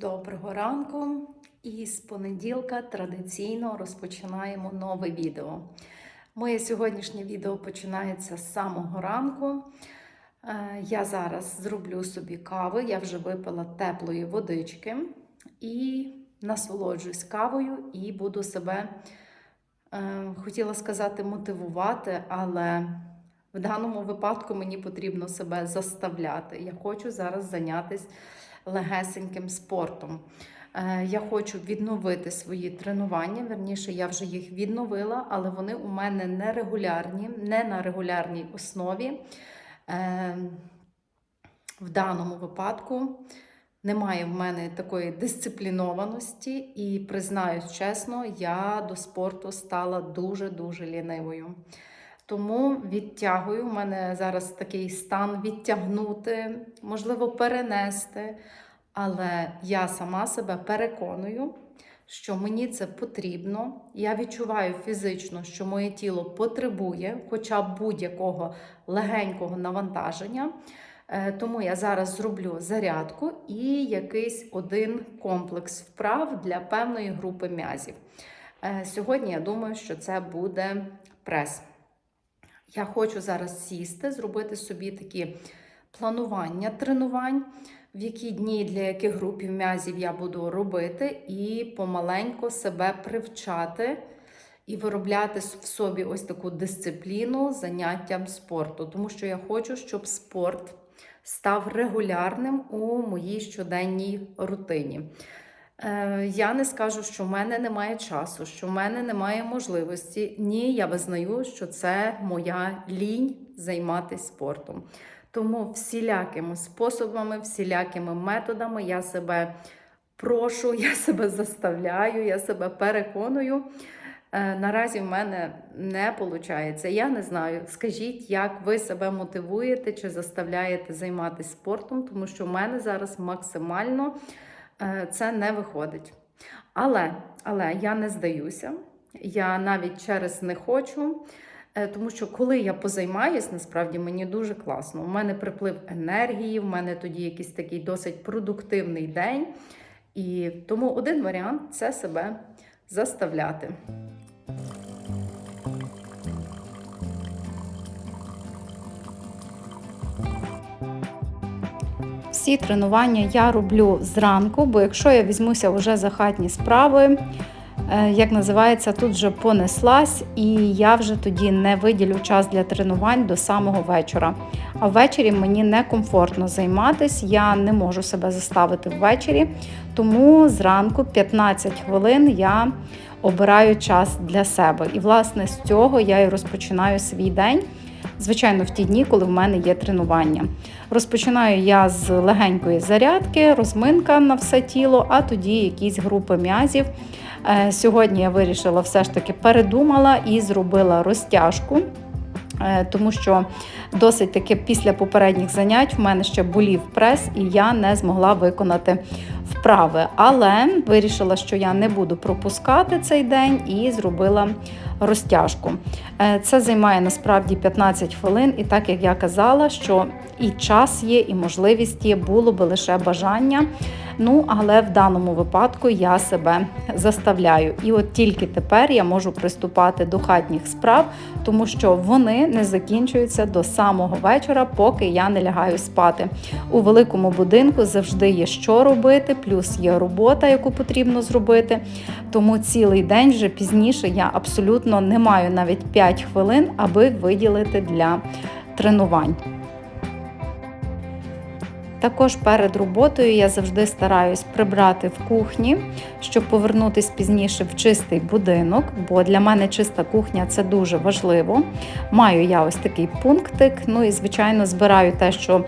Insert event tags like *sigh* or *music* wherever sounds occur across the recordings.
Доброго ранку! І з понеділка традиційно розпочинаємо нове відео. Моє сьогоднішнє відео починається з самого ранку. Е, Я зараз зроблю собі кави, я вже випила теплої водички і насолоджуюсь кавою і буду себе, е, хотіла сказати, мотивувати, але в даному випадку мені потрібно себе заставляти. Я хочу зараз зайнятися легесеньким спортом. Е, Я хочу відновити свої тренування. Верніше, я вже їх відновила, але вони у мене не регулярні, не на регулярній основі. Е, В даному випадку немає в мене такої дисциплінованості, і признаюсь чесно, я до спорту стала дуже-дуже лінивою. Тому відтягую. У мене зараз такий стан відтягнути, можливо, перенести. Але я сама себе переконую, що мені це потрібно. Я відчуваю фізично, що моє тіло потребує хоча б будь-якого легенького навантаження. Е, Тому я зараз зроблю зарядку і якийсь один комплекс вправ для певної групи м'язів. Е, Сьогодні я думаю, що це буде прес. Я хочу зараз сісти, зробити собі такі планування тренувань, в які дні для яких групів м'язів я буду робити, і помаленько себе привчати і виробляти в собі ось таку дисципліну заняттям спорту. Тому що я хочу, щоб спорт став регулярним у моїй щоденній рутині. Е, Я не скажу, що в мене немає часу, що в мене немає можливості. Ні, я визнаю, що це моя лінь займатися спортом. Тому всілякими способами, всілякими методами я себе прошу, *laughs* я себе заставляю, я себе переконую. Е, Наразі в мене не виходить. Я не знаю. Скажіть, як ви себе мотивуєте чи заставляєте займатися спортом, тому що в мене зараз максимально це не виходить. Але, але я не здаюся. Я навіть через не хочу. Е, Тому що коли я позаймаюсь, насправді мені дуже класно. У мене приплив енергії, в мене тоді якийсь такий досить продуктивний день. І тому один варіант це себе заставляти. Всі тренування я роблю зранку, бо якщо я візьмуся вже за хатні справи, е, як називається, тут вже понеслась, і я вже тоді не виділю час для тренувань до самого вечора. А ввечері мені некомфортно займатися, я не можу себе заставити ввечері, тому зранку 15 хвилин я обираю час для себе. І, власне, з цього я і розпочинаю свій день. Звичайно, в ті дні, коли в мене є тренування. Розпочинаю я з легенької зарядки, розминка на все тіло, а тоді якісь групи м'язів. Е, Сьогодні я вирішила все ж таки передумала і зробила розтяжку. Е, Тому що досить таки після попередніх занять в мене ще болів прес, і я не змогла виконати вправи. Але вирішила, що я не буду пропускати цей день і зробила розтяжку. Е, Це займає насправді 15 хвилин, і так як я казала, що і час є, і можливість є, було би лише бажання. Ну, але в даному випадку я себе заставляю. І от тільки тепер я можу приступати до хатніх справ, тому що вони не закінчуються до самого вечора, поки я не лягаю спати. У великому будинку завжди є що робити, плюс є робота, яку потрібно зробити. Тому цілий день вже пізніше я абсолютно не маю навіть 5 хвилин, аби виділити для тренувань. Також перед роботою я завжди стараюсь прибрати в кухні, щоб повернутися пізніше в чистий будинок, бо для мене чиста кухня це дуже важливо. Маю я ось такий пунктик. Ну і, звичайно, збираю те, що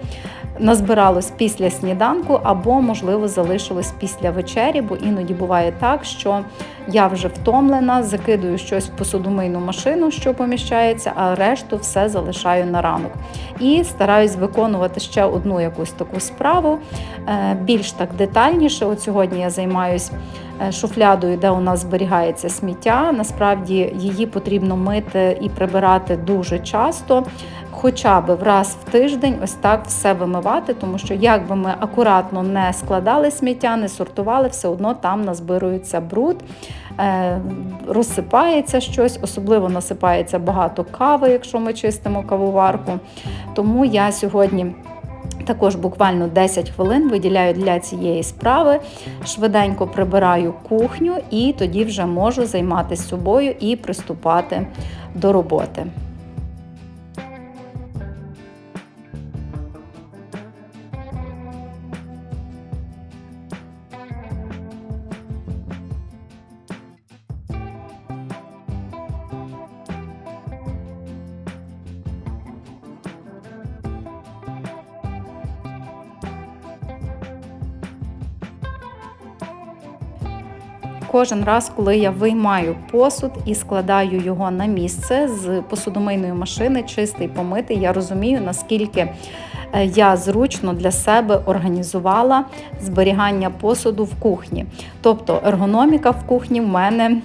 назбиралось після сніданку, або, можливо, залишилось після вечері, бо іноді буває так, що я вже втомлена, закидую щось в посудомийну машину, що поміщається, а решту все залишаю на ранок. І стараюсь виконувати ще одну якусь таку справу е, більш так детальніше. От сьогодні я займаюсь е, шуфлядою, де у нас зберігається сміття. Насправді її потрібно мити і прибирати дуже часто. Хоча б раз в тиждень ось так все вимивати, тому що як би ми акуратно не складали сміття, не сортували, все одно там назбирується бруд. Е, розсипається щось, особливо насипається багато кави, якщо ми чистимо кавоварку. Тому я сьогодні. Також буквально 10 хвилин виділяю для цієї справи, швиденько прибираю кухню і тоді вже можу займатися собою і приступати до роботи. Кожен раз, коли я виймаю посуд і складаю його на місце з посудомийної машини, чистий помитий, я розумію, наскільки е, я зручно для себе організувала зберігання посуду в кухні. Тобто ергономіка в кухні в мене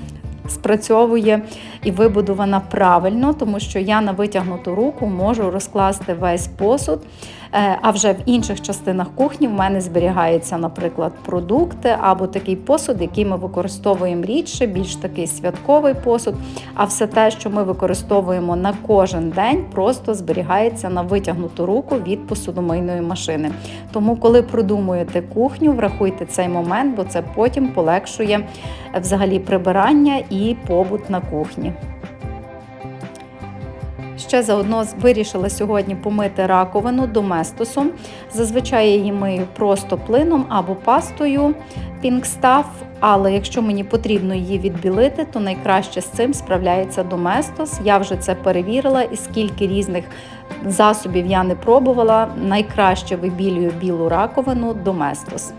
спрацьовує і вибудована правильно, тому що я на витягнуту руку можу розкласти весь посуд. Е, а вже в інших частинах кухні в мене зберігаються, наприклад, продукти або такий посуд, який ми використовуємо рідше, більш такий святковий посуд. А все те, що ми використовуємо на кожен день, просто зберігається на витягнуту руку від посудомийної машини. Тому, коли продумуєте кухню, врахуйте цей момент, бо це потім полегшує е, взагалі прибирання і побут на кухні. Ще заодно вирішила сьогодні помити раковину доместосом. Зазвичай її мию просто плином або пастою Pink але якщо мені потрібно її відбілити, то найкраще з цим справляється доместос. Я вже це перевірила, і скільки різних засобів я не пробувала, найкраще вибілюю білу раковину доместос.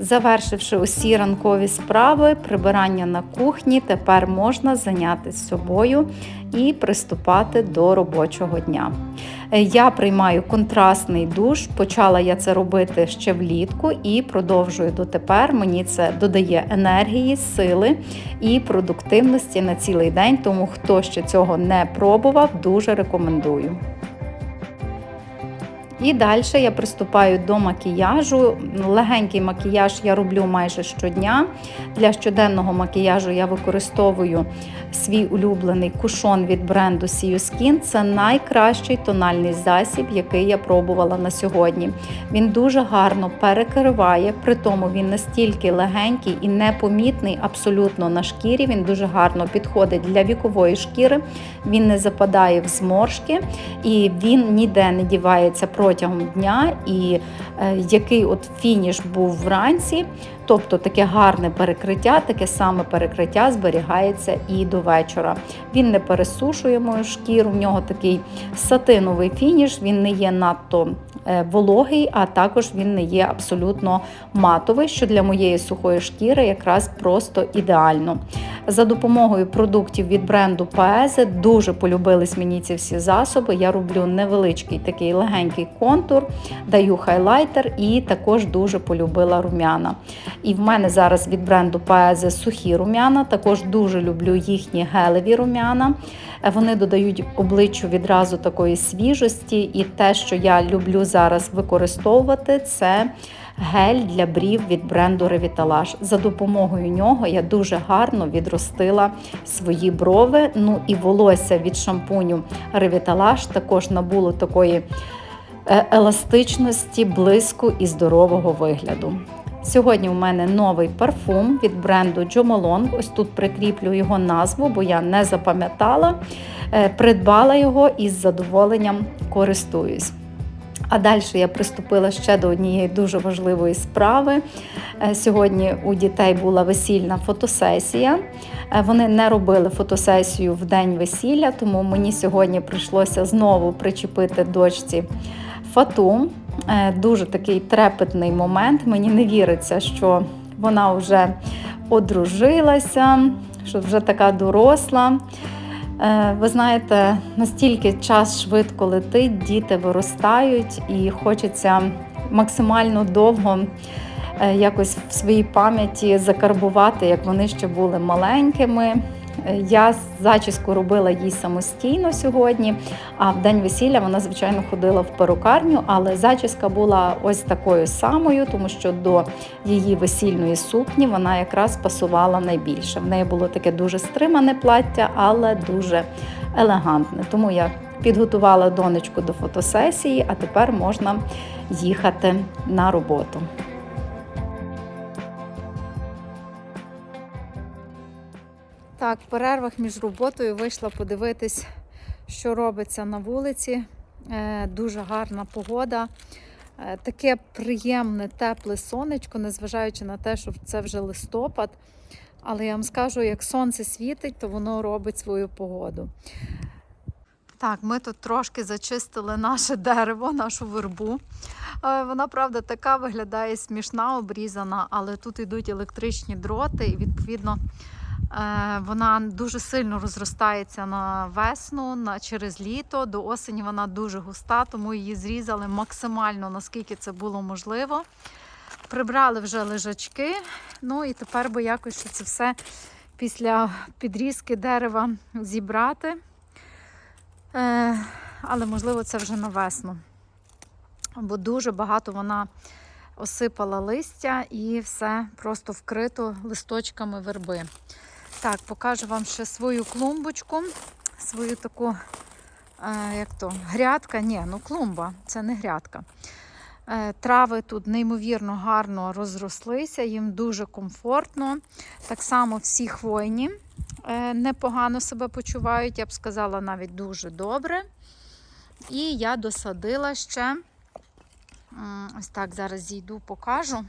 Завершивши усі ранкові справи, прибирання на кухні, тепер можна зайнятися собою і приступати до робочого дня. Я приймаю контрастний душ, почала я це робити ще влітку і продовжую дотепер. Мені це додає енергії, сили і продуктивності на цілий день, тому хто ще цього не пробував, дуже рекомендую. І далі я приступаю до макіяжу. Легенький макіяж я роблю майже щодня. Для щоденного макіяжу я використовую свій улюблений кушон від бренду Sea Skin. Це найкращий тональний засіб, який я пробувала на сьогодні. Він дуже гарно перекриває, при тому він настільки легенький і непомітний абсолютно на шкірі. Він дуже гарно підходить для вікової шкіри, він не западає в зморшки і він ніде не дівається протягом дня і е, який от фініш був вранці. Тобто таке гарне перекриття, таке саме перекриття зберігається і до вечора. Він не пересушує мою шкіру, в нього такий сатиновий фініш, він не є надто е, вологий, а також він не є абсолютно матовий, що для моєї сухої шкіри якраз просто ідеально. За допомогою продуктів від бренду Paese дуже полюбились мені ці всі засоби. Я роблю невеличкий такий легенький контур, даю хайлайтер і також дуже полюбила рум'яна. І в мене зараз від бренду Paese сухі рум'яна. Також дуже люблю їхні гелеві рум'яна. Е, Вони додають обличчю відразу такої свіжості, і те, що я люблю зараз використовувати, це гель для брів від бренду Revitalash. За допомогою нього я дуже гарно відростила свої брови. Ну і волосся від шампуню Revitalash також набуло такої е, еластичності, блиску і здорового вигляду. Сьогодні у мене новий парфум від бренду Jo Ось тут прикріплю його назву, бо я не запам'ятала. Е, Придбала його і з задоволенням користуюсь. А далі я приступила ще до однієї дуже важливої справи. Е, Сьогодні у дітей була весільна фотосесія. Е, Вони не робили фотосесію в день весілля, тому мені сьогодні прийшлося знову причепити дочці фату. Е, Дуже такий трепетний момент. Мені не віриться, що вона вже одружилася, що вже така доросла. Е, Ви знаєте, настільки час швидко летить, діти виростають і хочеться максимально довго е, якось в своїй пам'яті закарбувати, як вони ще були маленькими. Я зачіску робила їй самостійно сьогодні, а в день весілля вона, звичайно, ходила в перукарню, але зачіска була ось такою самою, тому що до її весільної сукні вона якраз пасувала найбільше. В неї було таке дуже стримане плаття, але дуже елегантне. Тому я підготувала донечку до фотосесії, а тепер можна їхати на роботу. Так, в перервах між роботою вийшла подивитись, що робиться на вулиці. Е, Дуже гарна погода. Е, Таке приємне, тепле сонечко, незважаючи на те, що це вже листопад. Але я вам скажу, як сонце світить, то воно робить свою погоду. Так, ми тут трошки зачистили наше дерево, нашу вербу. Е, Вона, правда, така виглядає смішна, обрізана, але тут йдуть електричні дроти, і відповідно вона дуже сильно розростається на весну, на через літо. До осені вона дуже густа, тому її зрізали максимально, наскільки це було можливо. Прибрали вже лежачки. Ну і тепер би якось це все після підрізки дерева зібрати. Е, але можливо це вже на весну. Бо дуже багато вона осипала листя і все просто вкрито листочками верби. Так, покажу вам ще свою клумбочку, свою таку, е, як то, грядка. Ні, ну клумба, це не грядка. Е, Трави тут неймовірно гарно розрослися, їм дуже комфортно. Так само всі хвойні е, непогано себе почувають, я б сказала, навіть дуже добре. І я досадила ще, ось так, зараз зійду, покажу.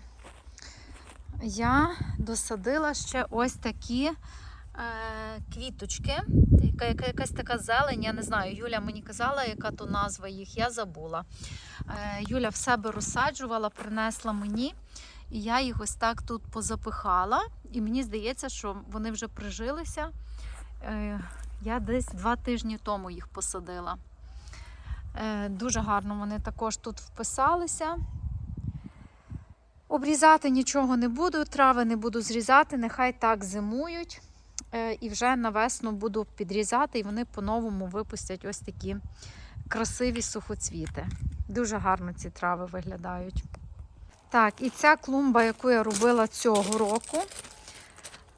Я досадила ще ось такі е, квіточки, яка, яка, якась така зелень, я не знаю, Юля мені казала, яка то назва їх, я забула. Е, Юля в себе розсаджувала, принесла мені, і я їх ось так тут позапихала. І мені здається, що вони вже прижилися. Е, Я десь два тижні тому їх посадила. Дуже гарно вони також тут вписалися. Обрізати нічого не буду, трави не буду зрізати, нехай так зимують. Е, І вже на весну буду підрізати, і вони по-новому випустять ось такі красиві сухоцвіти. Дуже гарно ці трави виглядають. Так, і ця клумба, яку я робила цього року.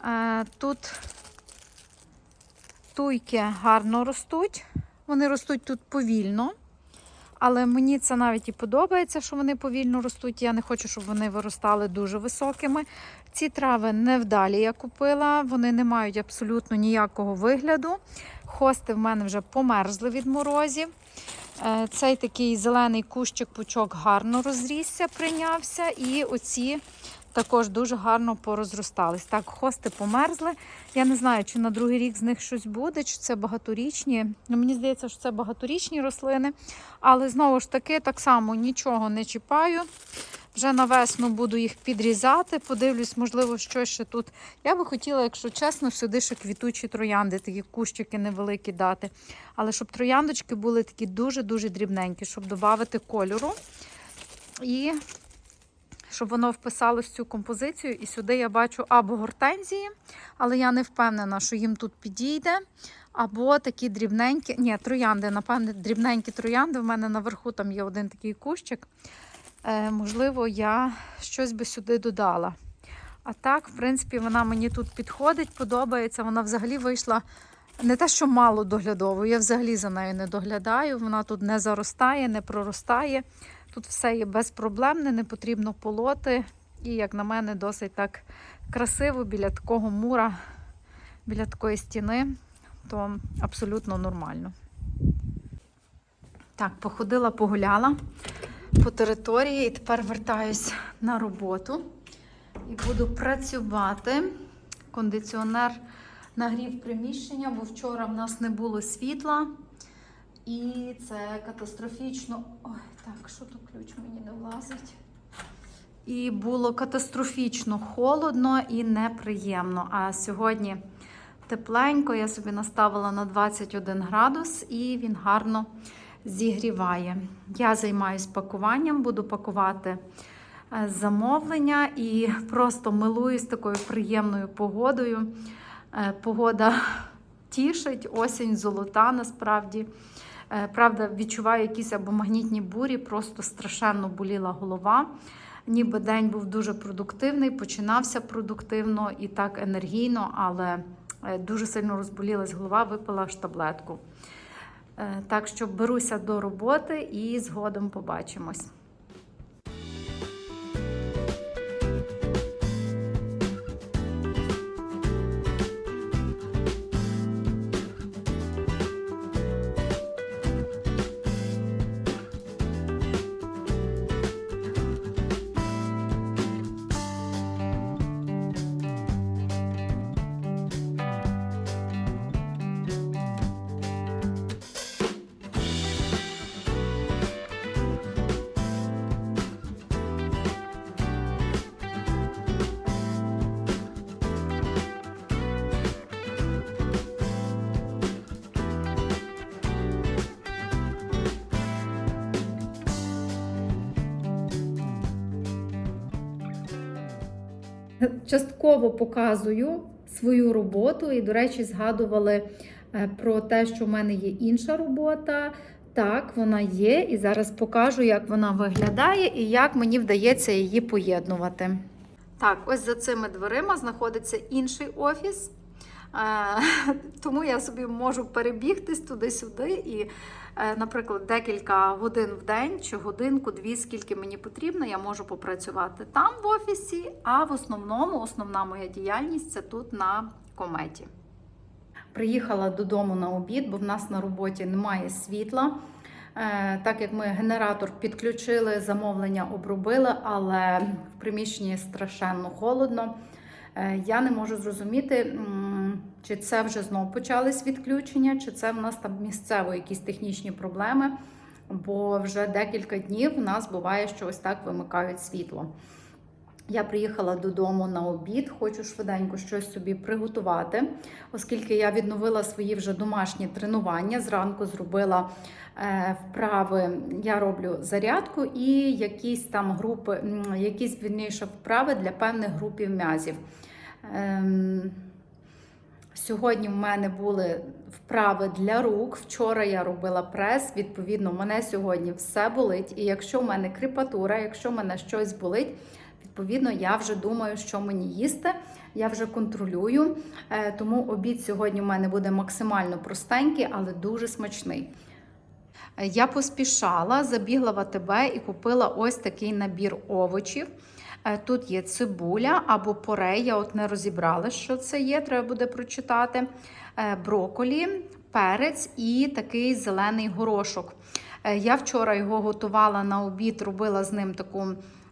е, Тут туйки гарно ростуть. Вони ростуть тут повільно. Але мені це навіть і подобається, що вони повільно ростуть. Я не хочу, щоб вони виростали дуже високими. Ці трави невдалі я купила, вони не мають абсолютно ніякого вигляду. Хости в мене вже померзли від морозів. Е, Цей такий зелений кущик пучок гарно розрісся, прийнявся. І оці також дуже гарно порозростались. Так, хости померзли. Я не знаю, чи на другий рік з них щось буде, чи це багаторічні. Ну, мені здається, що це багаторічні рослини. Але знову ж таки, так само нічого не чіпаю. Вже на весну буду їх підрізати. Подивлюсь, можливо, що ще тут. Я би хотіла, якщо чесно, сюди ще квітучі троянди, такі кущики невеликі дати. Але щоб трояндочки були такі дуже-дуже дрібненькі, щоб додати кольору. І щоб воно вписалось в цю композицію. І сюди я бачу або гортензії, але я не впевнена, що їм тут підійде. Або такі дрібненькі, ні, троянди, напевне, дрібненькі троянди. В мене наверху там є один такий кущик. Е, можливо, я щось би сюди додала. А так, в принципі, вона мені тут підходить, подобається. Вона взагалі вийшла не те, що мало доглядовою, я взагалі за нею не доглядаю. Вона тут не заростає, не проростає. Тут все є безпроблемне, не потрібно полоти. І, як на мене, досить так красиво біля такого мура, біля такої стіни, то абсолютно нормально. Так, походила, погуляла по території і тепер вертаюсь на роботу і буду працювати. Кондиціонер нагрів приміщення, бо вчора в нас не було світла. І це катастрофічно. Ой, так, що тут ключ мені не влазить. І було катастрофічно холодно і неприємно. А сьогодні тепленько, я собі наставила на 21 градус, і він гарно зігріває. Я займаюся пакуванням, буду пакувати е, замовлення і просто милуюсь такою приємною погодою. Е, Погода *laughs* тішить, осінь золота насправді. Е, Правда, відчуваю якісь або магнітні бурі, просто страшенно боліла голова. Ніби день був дуже продуктивний, починався продуктивно і так енергійно, але е, дуже сильно розболілась голова, випила аж таблетку. Е, Так що беруся до роботи і згодом побачимось. Частково показую свою роботу, і, до речі, згадували е, про те, що в мене є інша робота. Так, вона є, і зараз покажу, як вона виглядає і як мені вдається її поєднувати. Так, ось за цими дверима знаходиться інший офіс. *laughs* Тому я собі можу перебігтись туди-сюди і, е, наприклад, декілька годин в день чи годинку, дві, скільки мені потрібно, я можу попрацювати там в офісі, а в основному основна моя діяльність це тут на кометі. Приїхала додому на обід, бо в нас на роботі немає світла. Е, Так як ми генератор підключили, замовлення обробили, але в приміщенні страшенно холодно. Е, Я не можу зрозуміти, чи це вже знов почались відключення, чи це в нас там місцево якісь технічні проблеми, бо вже декілька днів в нас буває, що ось так вимикають світло. Я приїхала додому на обід, хочу швиденько щось собі приготувати, оскільки я відновила свої вже домашні тренування. Зранку зробила е, вправи, я роблю зарядку і якісь там групи, якісь вірніше вправи для певних групів м'язів. Ем, Сьогодні в мене були вправи для рук. Вчора я робила прес. Відповідно, мене сьогодні все болить. І якщо в мене кріпатура, якщо в мене щось болить, відповідно, я вже думаю, що мені їсти. Я вже контролюю. Е, Тому обід сьогодні в мене буде максимально простенький, але дуже смачний. Е, Я поспішала, забігла в АТБ і купила ось такий набір овочів. Е, Тут є цибуля або порей, я от не розібрала, що це є, треба буде прочитати. Броколі, перець і такий зелений горошок. Я вчора його готувала на обід, робила з ним таку,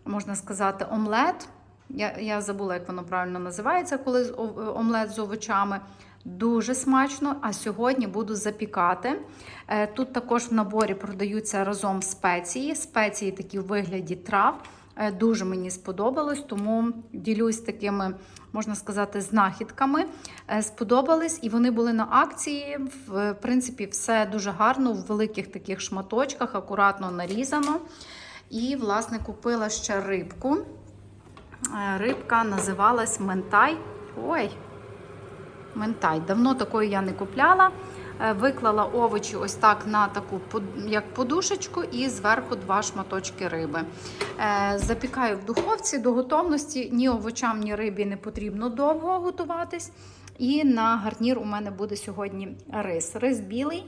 можна сказати, омлет. Я, я забула, як воно правильно називається, коли омлет з овочами. Дуже смачно. А сьогодні буду запікати. Е, Тут також в наборі продаються разом спеції. Спеції такі в вигляді трав. Е, Дуже мені сподобалось, тому ділюсь такими, можна сказати, знахідками. Е, Сподобались, і вони були на акції. В принципі, все дуже гарно, в великих таких шматочках, акуратно нарізано. І, власне, купила ще рибку. Е, Рибка називалась Ментай. Ой, Ментай. Давно такої я не купляла. Е, Виклала овочі ось так на таку як подушечку, і зверху два шматочки риби. Е, Запікаю в духовці до готовності. Ні овочам, ні рибі не потрібно довго готуватись. І на гарнір у мене буде сьогодні рис. Рис білий.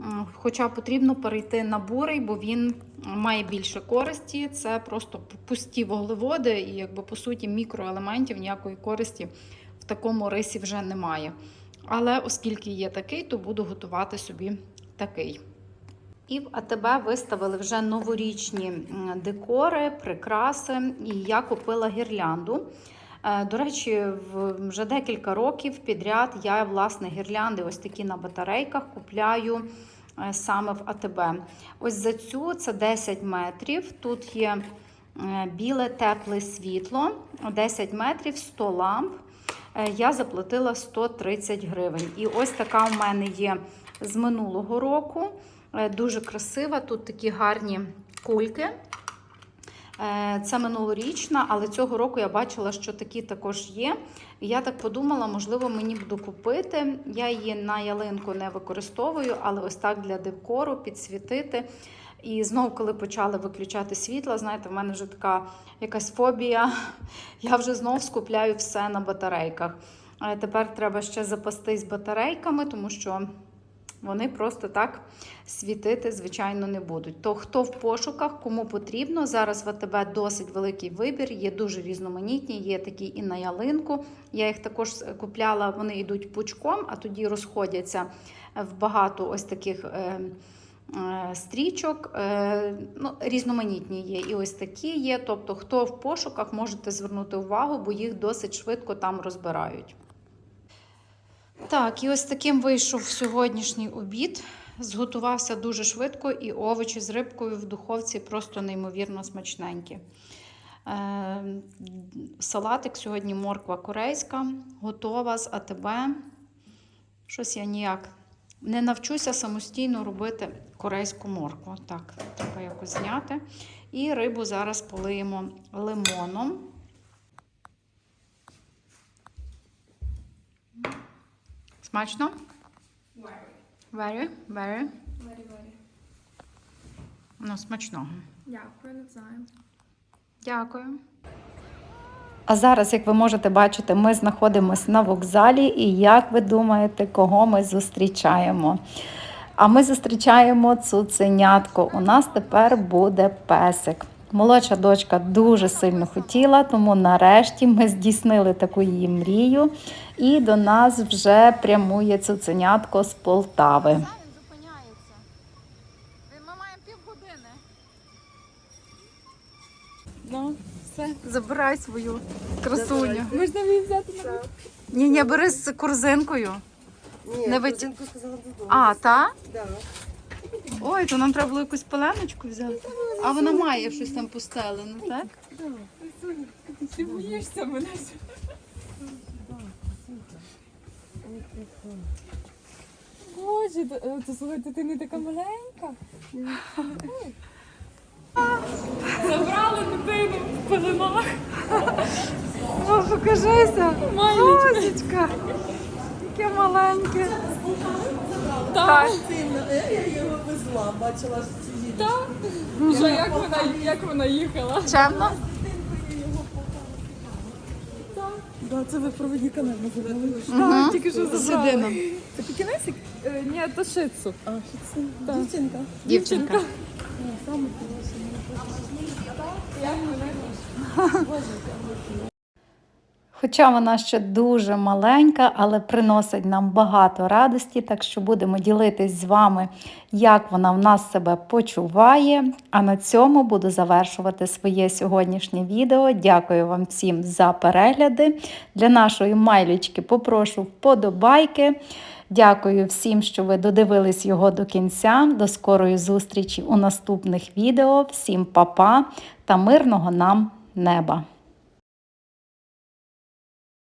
М, Хоча потрібно перейти на бурий, бо він має більше користі. Це просто пусті вуглеводи, і якби по суті мікроелементів ніякої користі в такому рисі вже немає. Але оскільки є такий, то буду готувати собі такий. І в АТБ виставили вже новорічні декори, прикраси, і я купила гірлянду. Е, До речі, вже декілька років підряд я власне гірлянди, ось такі на батарейках, купляю е, саме в АТБ. Ось за цю це 10 метрів. Тут є е, біле тепле світло, 10 метрів, 100 ламп. Я заплатила 130 гривень. І ось така в мене є з минулого року. Дуже красива. Тут такі гарні кульки. Е, Це минулорічна, але цього року я бачила, що такі також є. Я так подумала, можливо, мені б докупити. Я її на ялинку не використовую, але ось так для декору підсвітити. І знову, коли почали виключати світла, знаєте, в мене вже така якась фобія. *laughs* Я вже знов скупляю все на батарейках. Е, Тепер треба ще запастись батарейками, тому що вони просто так світити, звичайно, не будуть. То хто в пошуках, кому потрібно, зараз в АТБ досить великий вибір, є дуже різноманітні, є такі і на ялинку. Я їх також купляла, вони йдуть пучком, а тоді розходяться в багато ось таких. е, е, Стрічок е, ну, різноманітні є, і ось такі є. Тобто, хто в пошуках, можете звернути увагу, бо їх досить швидко там розбирають. Так, і ось таким вийшов сьогоднішній обід. Зготувався дуже швидко, і овочі з рибкою в духовці просто неймовірно смачненькі. Е, салатик сьогодні морква корейська, готова з АТБ. Щось я ніяк не навчуся самостійно робити корейську моркву. Так, треба якось зняти. І рибу зараз полиємо лимоном. Смачно? Very, very. Варі-варі. Ну, смачного. Дякую, навзаєм. Дякую. А зараз, як ви можете бачити, ми знаходимося на вокзалі, і як ви думаєте, кого ми зустрічаємо? А ми зустрічаємо цуценятко. У нас тепер буде песик. Молодша дочка дуже сильно хотіла, тому нарешті ми здійснили таку її мрію. І до нас вже прямує цуценятко з Полтави. Він зупиняється. Ми маємо півгодини. Ну, все. Забирай свою красуню. Можна мені взяти на Ні, ні, бери з корзинкою. Ні, Не не виті- сказала додому. А, та? Да. Ой, то нам треба було якусь пеленочку взяти. А вона має щось там постелене, так? Ти боїшся мене? Боже, то, е, слухайте, ти не така маленька. Забрали дитину в пеленах. О, покажися. Козечка. Яке маленьке. Так, Я його везла, бачила, що. Так. Що, як вона, як вона їхала? Чемно? Да, це ви проводні канал називали. Так, тільки що забрали. Це пікінесик? Е, Ні, то шицу. А, шицу. Дівчинка. Дівчинка. Дівчинка. Дівчинка. Хоча вона ще дуже маленька, але приносить нам багато радості, так що будемо ділитись з вами, як вона в нас себе почуває. А на цьому буду завершувати своє сьогоднішнє відео. Дякую вам всім за перегляди. Для нашої майлічки попрошу вподобайки. Дякую всім, що ви додивились його до кінця. До скорої зустрічі у наступних відео. Всім па-па та мирного нам неба!